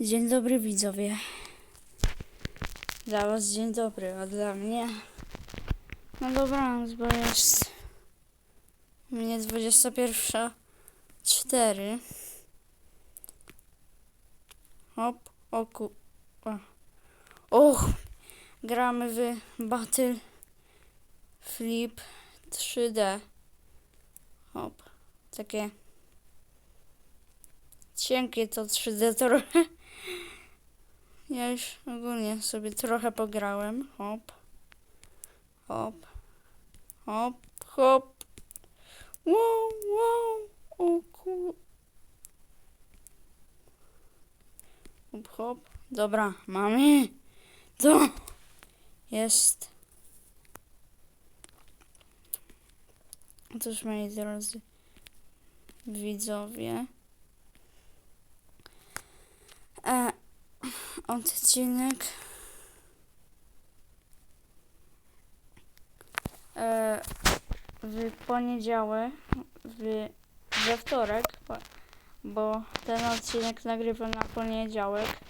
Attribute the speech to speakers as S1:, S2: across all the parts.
S1: Dzień dobry widzowie. Dla was dzień dobry, a dla mnie... No dobranoc, bo jest... mnie 21.04. Hop, oku... Och! Gramy w Battle Flip 3D. Hop. Takie... Cienkie to 3D trochę. Ja już ogólnie sobie trochę pograłem. Hop. Hop. Hop. Hop. Wow, wow. O ku... Hop, hop. Dobra, mamy. To jest. Otóż moi drodzy widzowie. E, odcinek. E, w poniedziałek, w, we wtorek, bo, ten odcinek nagrywam na poniedziałek,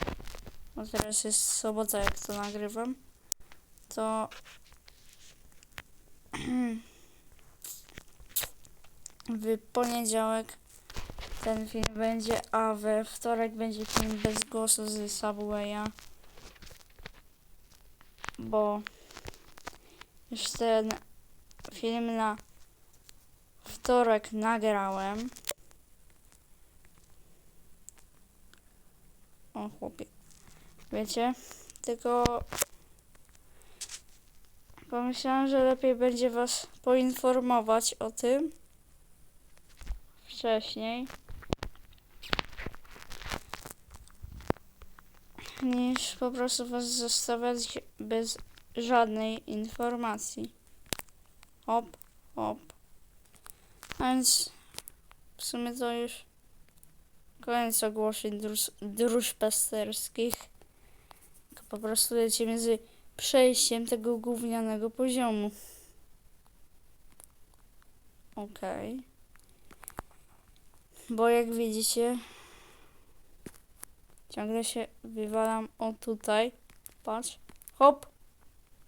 S1: bo teraz jest sobota jak to nagrywam, to w poniedziałek ten film będzie, a we wtorek będzie film bez głosu z Subwaya. Bo już ten film na wtorek nagrałem. O chłopie. Wiecie? Tylko pomyślałem, że lepiej będzie was poinformować o tym wcześniej. Po prostu was zostawiać bez żadnej informacji. Hop, hop. A więc w sumie to już koniec ogłoszeń druż, duszpasterskich. Tylko po prostu lecimy z przejściem tego gównianego poziomu. Okej. Bo jak widzicie, Ciągle się wywalam o tutaj. Patrz. Hop.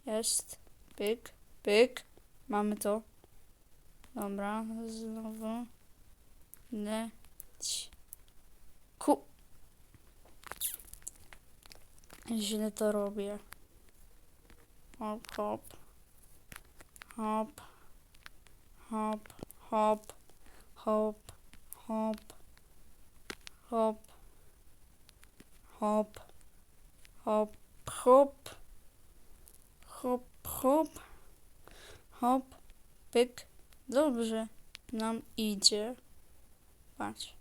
S1: Jest. Pyk. Pyk. Mamy to. Dobra. Znowu. Leć. Ku. Źle to robię. Hop, hop. Hop. Hop. Hop. Hop. Hop. Hop hop, hop, hop, hop, hop, hop, pyk. Dobrze nam idzie. Patrz.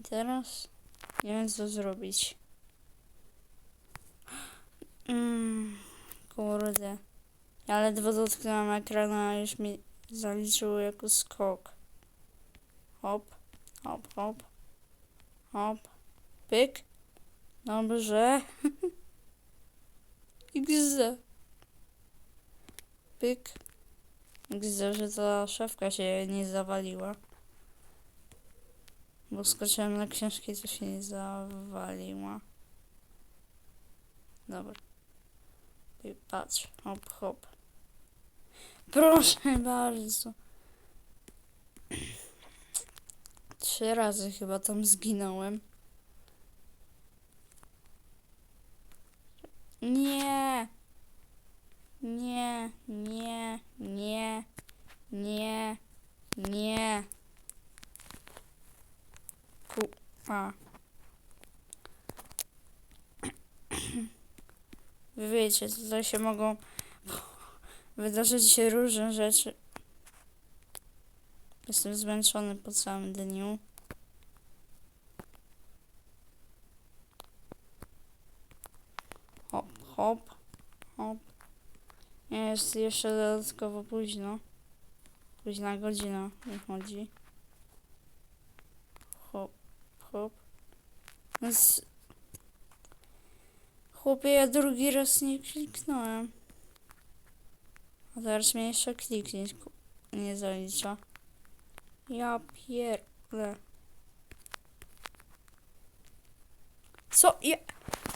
S1: I teraz nie wiem co zrobić. Mm, kurde. Ja ledwo dotknąłem ekranu, a już mi zaliczyło jako skok. Hop, hop, hop, hop. Pyk. Dobrze. XZ. Pyk. XZ, że ta szafka się nie zawaliła. Bo skoczyłem na książki, co się nie zawaliła. Dobra. I patrz. Hop, hop. Proszę bardzo. Trzy razy chyba tam zginąłem. Nie. Nie, nie, nie, nie, nie. Ku, a. Wy wiecie, tutaj się mogą wydarzyć się różne rzeczy. Jestem zmęczony po całym dniu. Hop, hop. Jest jeszcze dodatkowo późno. Późna godzina wychodzi. Hop, hop. Więc... Chłopie, ja drugi raz nie kliknąłem. A teraz mnie jeszcze kliknieć ku- nie zalicza. Ja pierdolę. Co? Ja,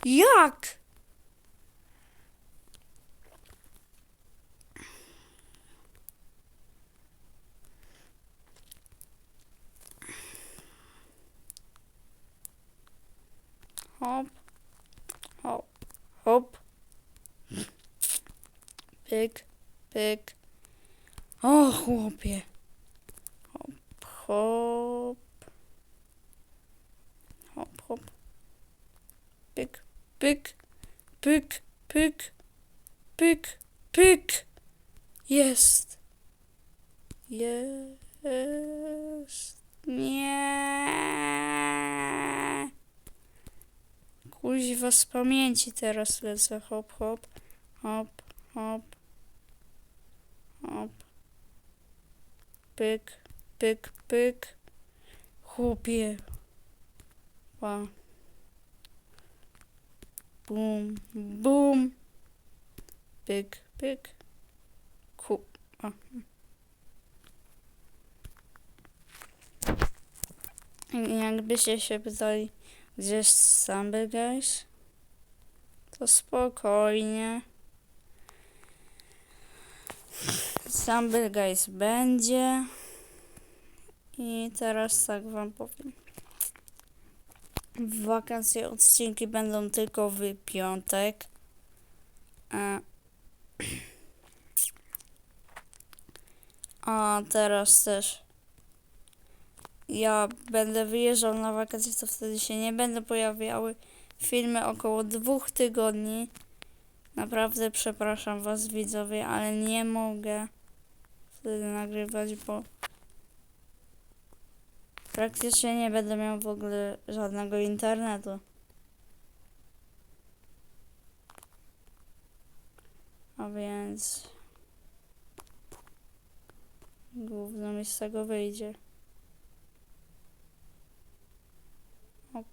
S1: jak? Hop. Hop. Hop. Pyk. Pyk. O, chłopie. Hop, hop. Hop, hop. Pyk, pyk, pyk, pyk, pyk, pyk. Jest. Jest. Nie. Kuźwa z pamięci teraz lecę. Hop, hop, hop, hop, hop. Pyk, pyk, pyk. Chłopie. Wow. Bum, bum. Pyk, pyk. Ku. A. Jakbyście się pytali, gdzie jest Samba Guys, to spokojnie. Samba Guys będzie. I teraz tak wam powiem. W wakacje odcinki będą tylko w piątek. A, a teraz też ja będę wyjeżdżał na wakacje, to wtedy się nie będą pojawiały filmy około dwóch tygodni. Naprawdę przepraszam was widzowie, ale nie mogę wtedy nagrywać, bo praktycznie nie będę miał w ogóle żadnego internetu. A więc gówno mi z tego wyjdzie. O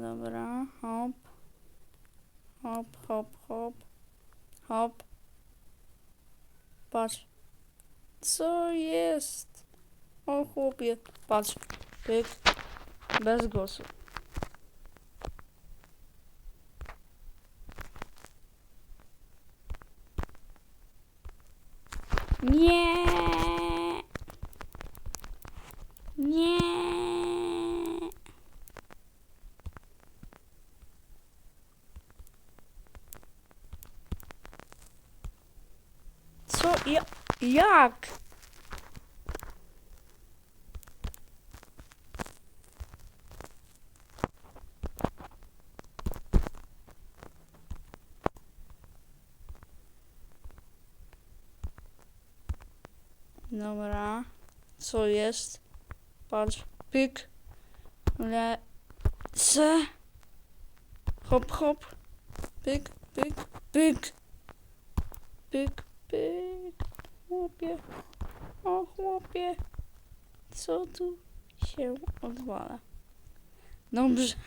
S1: dobra, hop. Hop, hop, hop. Hop. Patrz. Co jest? O chłopie. Patrz. Pyk. Bez głosu. Nie. Nie. Co? Ja, jak? Dobra. Co jest? Patrz. Pyk. Le. Se. Hop, hop. Pyk, pyk, pyk. Pyk, pyk. Chłopie. O, chłopie. Co tu się odwala? Dobrze.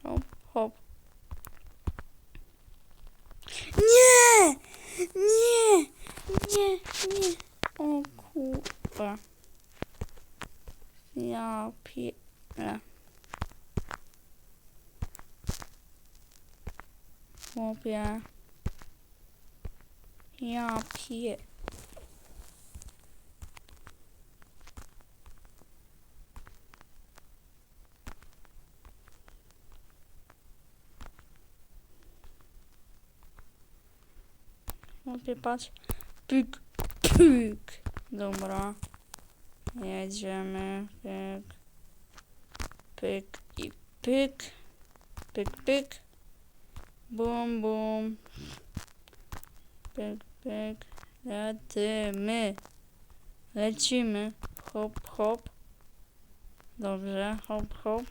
S1: Hop, hop. Nie! Nie! Nie, nie. O kurwa. Pierdolę. Chłopie. Ja pie... Chłopie, patrz. Pyk, pyk. Dobra. Jedziemy. Pyk. Pyk i pyk. Pyk, pyk. Bum, bum. Pyk, pyk. Lecimy. Lecimy. Hop, hop. Dobrze. Hop, hop.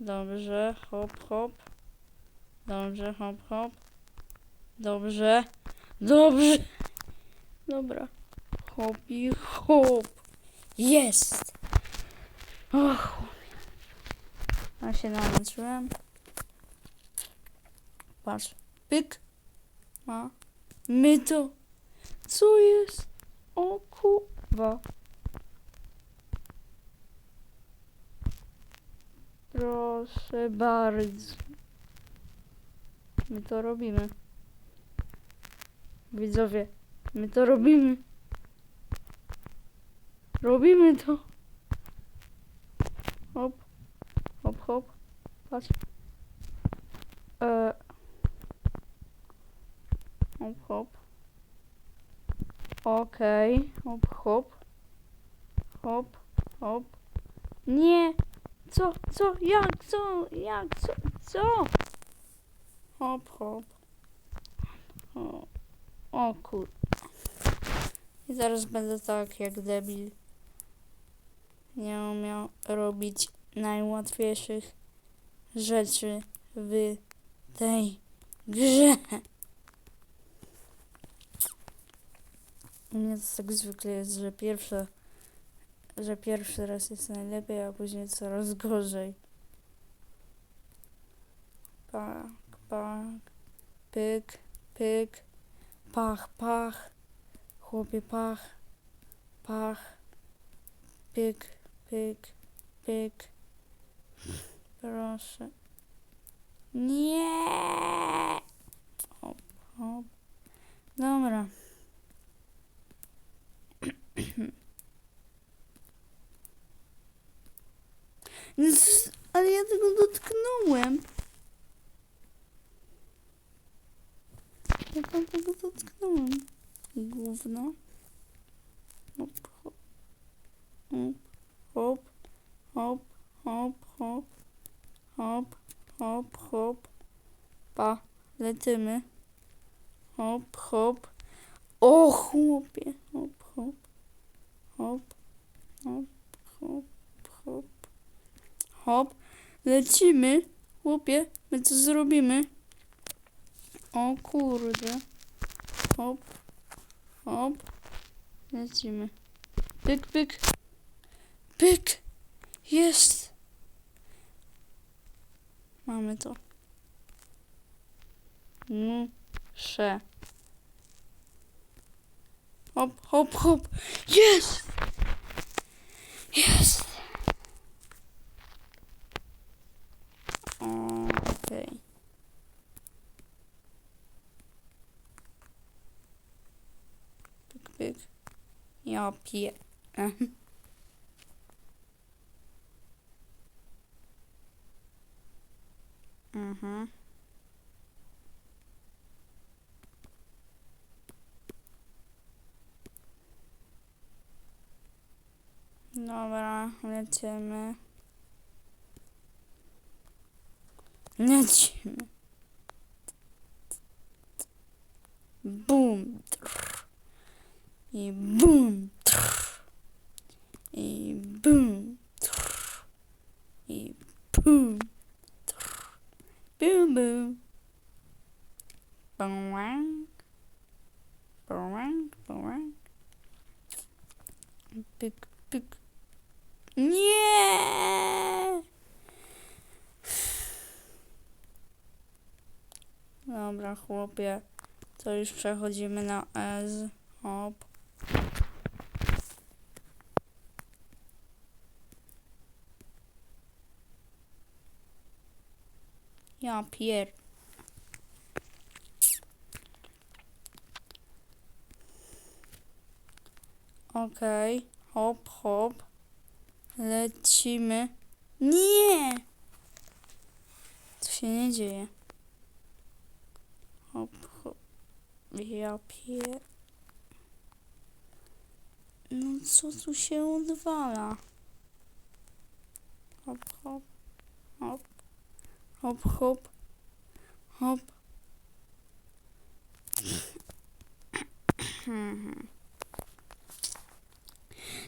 S1: Dobrze. Hop, hop. Dobrze. Hop, hop. Dobrze. Dobrze. Dobra. Hop i hop. Jest. Och. Ja się namęczyłem. Patrz. Pyk. Ma. My to... Co jest? O kurwa. Proszę bardzo. My to robimy. Widzowie, my to robimy. Robimy to. Hop, hop, hop. Patrz. E. Hop, hop. Okej, hop, hop. Hop, hop. Nie! Co, co, jak, co, jak, co, co? Hop, hop. O, o kur... I zaraz będę tak jak debil. Nie umiał robić najłatwiejszych rzeczy w tej grze. U mnie to tak zwykle jest, że pierwsze, że pierwszy raz jest najlepiej, a później coraz gorzej. Pak, pak, pyk, pyk, pach, pach, chłopie pach, pach, pyk, pyk, pyk. Proszę. Nie! Hop, hop. Dobra. No, ale ja tego dotknąłem. Ja tam tego dotknąłem. Gówno. Hop. Hop, hop, hop, hop, hop, hop, hop. Pa, lecimy. Hop, hop. O, chłopie. Hop, hop. Hop, hop, hop, hop. Hop. Lecimy. Chłopie, my co zrobimy? O kurde. Hop. Hop. Lecimy. Pyk, pyk. Pyk. Jest. Mamy to. Muszę. Hop, hop, hop. Jest. Jest. Okej. Pyk, pyk. Ja pie... Mhm. Dobra, lecimy. Lecimy. Bum. I bum. trrr. I bum. trrr. I bum. trrr. Boom boom. Boing. Boing. Boing. Pyk, pyk. Nie! Dobra, chłopie. To już przechodzimy na S. Hop. Ja pier... Okej. Hop, hop. Lecimy. Nie! Co się nie dzieje? Hop, hop. Ja. No co tu się odwala? Hop, hop. Hop. Hop, hop. Hop.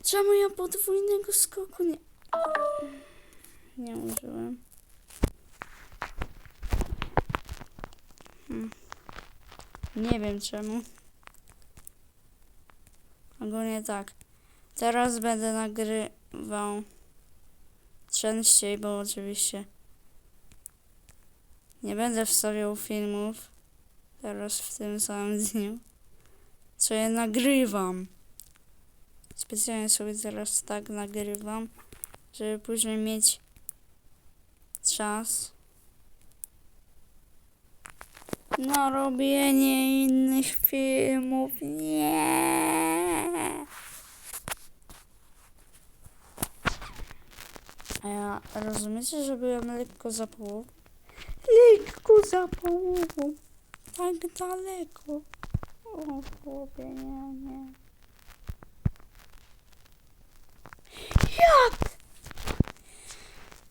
S1: Czemu ja podwójnego skoku nie... Nie użyłem. Nie wiem czemu. Ogólnie tak. Teraz będę nagrywał częściej, bo oczywiście nie będę wstawiał filmów Teraz w tym samym dniu. Co ja nagrywam. Specjalnie sobie teraz tak nagrywam, żeby później mieć czas na robienie innych filmów. Nie. A ja rozumiecie, że byłem lekko za połową? Lekko za połową. Tak daleko. O, chłopie, nie, nie. Jak?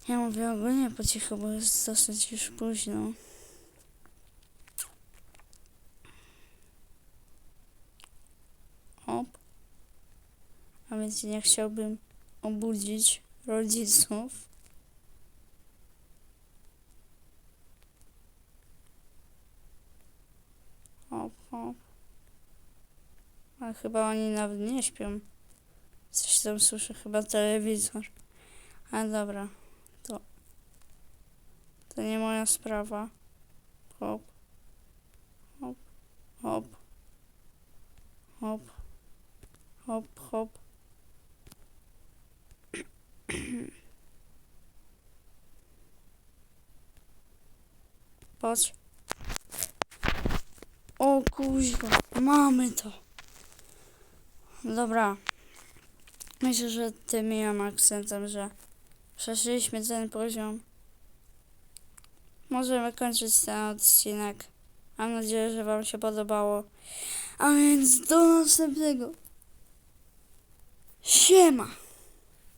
S1: Ja mówię ogólnie po cichu, bo jest dosyć już późno. Op. A więc nie chciałbym obudzić rodziców. Hop, hop. A chyba oni nawet nie śpią. Coś tam słyszę, chyba telewizor. A dobra, to... To nie moja sprawa. Hop. Hop. Hop. Hop. Hop, hop. Patrz. O kuźwa, mamy to. Dobra. Myślę, że tym miłym akcentem, że przeszliśmy ten poziom. Możemy kończyć ten odcinek. Mam nadzieję, że Wam się podobało. A więc do następnego. Siema!